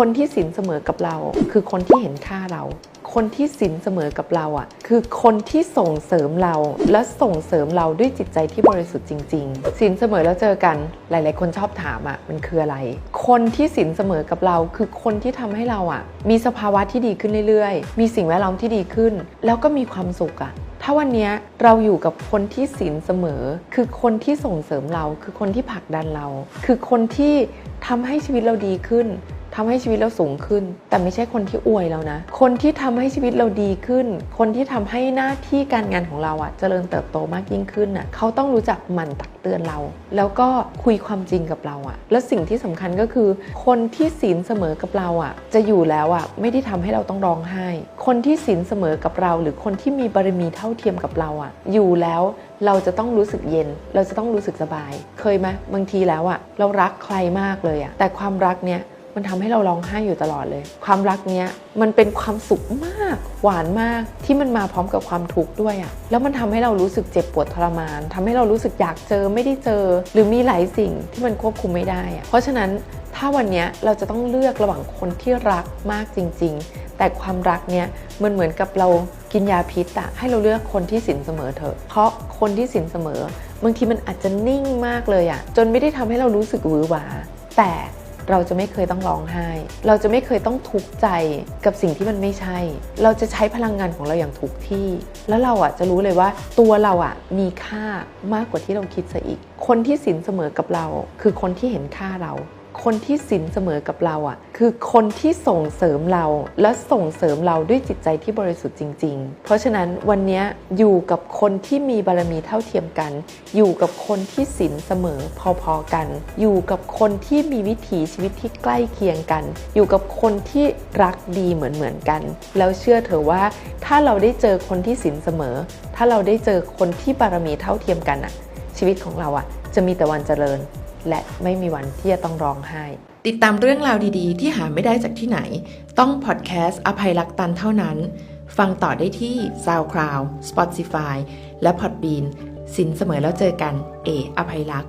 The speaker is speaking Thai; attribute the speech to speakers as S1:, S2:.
S1: คนที่สินเสมอกับเรา คือคนที่เห็นค่าเรา คนที่สินเสมอกับเราอะ คือคนที่ส่งเสริมเราและส่งเสริมเราด้วยจิตใจที่บริสุทธิ์จริง ๆ สินเสมอแล้วเจอกัน หลาย ๆ คนชอบถามอะมันคืออะไร คนที่สินเสมอกับเรา คือคนที่ทำให้เราอะ มีสภาวะที่ดีขึ้นเรื่อย ๆ มีสิ่งแวดล้อมที่ดีขึ้น แล้วก็มีความสุขอะถ้าวันนี้เราอยู่กับคนที่ศีลเสมอ คือคนที่ส่งเสริมเรา คือคนที่ผลักดันเรา คือคนที่ทำให้ชีวิตเราดีขึ้น ทำให้ชีวิตเราสูงขึ้น แต่ไม่ใช่คนที่อวยเรานะ คนที่ทำให้ชีวิตเราดีขึ้น คนที่ทำให้หน้าที่การงานของเราอะเจริญเติบโตมากยิ่งขึ้นอะเขาต้องรู้จักหมั่นตักเตือนเรา แล้วก็คุยความจริงกับเราอะและสิ่งที่สำคัญก็คือ คนที่ศีลเสมอกับเราอะจะอยู่แล้วอะไม่ได้ทำให้เราต้องร้องไห้ คนที่ศีลเสมอกับเรา หรือคนที่มีบารมีเท่าเทียมกับเราอะอยู่แล้วเราจะต้องรู้สึกเย็น เราจะต้องรู้สึกสบาย เคยไหมบางทีแล้วอะเรารักใครมากเลยอะแต่ความรักเนี้ย มันทำให้เราร้องไห้อยู่ตลอดเลย ความรักเนี้ยมันเป็นความสุขมากหวานมากที่มันมาพร้อมกับความทุกข์ด้วยอะแล้วมันทำให้เรารู้สึกเจ็บปวดทรมานทำให้เรารู้สึกอยากเจอไม่ได้เจอ หรือมีหลายสิ่งที่มันควบคุมไม่ได้อะเพราะฉะนั้นถ้าวันเนี้ยเราจะต้องเลือกระหว่างคนที่รักมากจริง ๆ แต่ความรักเนี่ยมันเหมือนกับเรากินยาพิษอะให้เราเลือกคนที่สินเสมอเถอะ เพราะคนที่สินเสมอบางทีมันอาจจะนิ่งมากเลยอะจนไม่ได้ทำให้เรารู้สึกหวือหวา แต่ เราจะไม่เคยต้องร้องไห้ เราจะไม่เคยต้องทุกข์ใจกับสิ่งที่มันไม่ใช่ เราจะใช้พลังงานของเราอย่างถูกที่ แล้วเราอะจะรู้เลยว่าตัวเราอะมีค่ามากกว่าที่เราคิดซะอีก คนที่สินเสมอกับเรา คือคนที่เห็นค่าเรา คนที่สินเสมอกับเราอะคือคนที่ส่งเสริมเราและส่งเสริมเราด้วยจิตใจที่บริสุทธิ์จริง ๆ เพราะฉะนั้นวันนี้อยู่กับคนที่มีบารมีเท่าเทียมกัน อยู่กับคนที่สินเสมอพอๆกัน อยู่กับคนที่มีวิถีชีวิตที่ใกล้เคียงกัน อยู่กับคนที่รักดีเหมือนๆกัน แล้วเชื่อเถอะว่าถ้าเราได้เจอคนที่สินเสมอ ถ้าเราได้เจอคนที่บารมีเท่าเทียมกันอะชีวิตของเราอะจะมีแต่วันเจริญ และไม่มีวันที่จะต้องร้องไห้ ติดตามเรื่องราวดีๆ ที่หาไม่ได้จากที่ไหน ต้องพอดแคสต์อภัยรักตันเท่านั้น ฟังต่อได้ที่ SoundCloud Spotify และ Podbean สินเสมอแล้วเจอกัน เอ อภัยรัก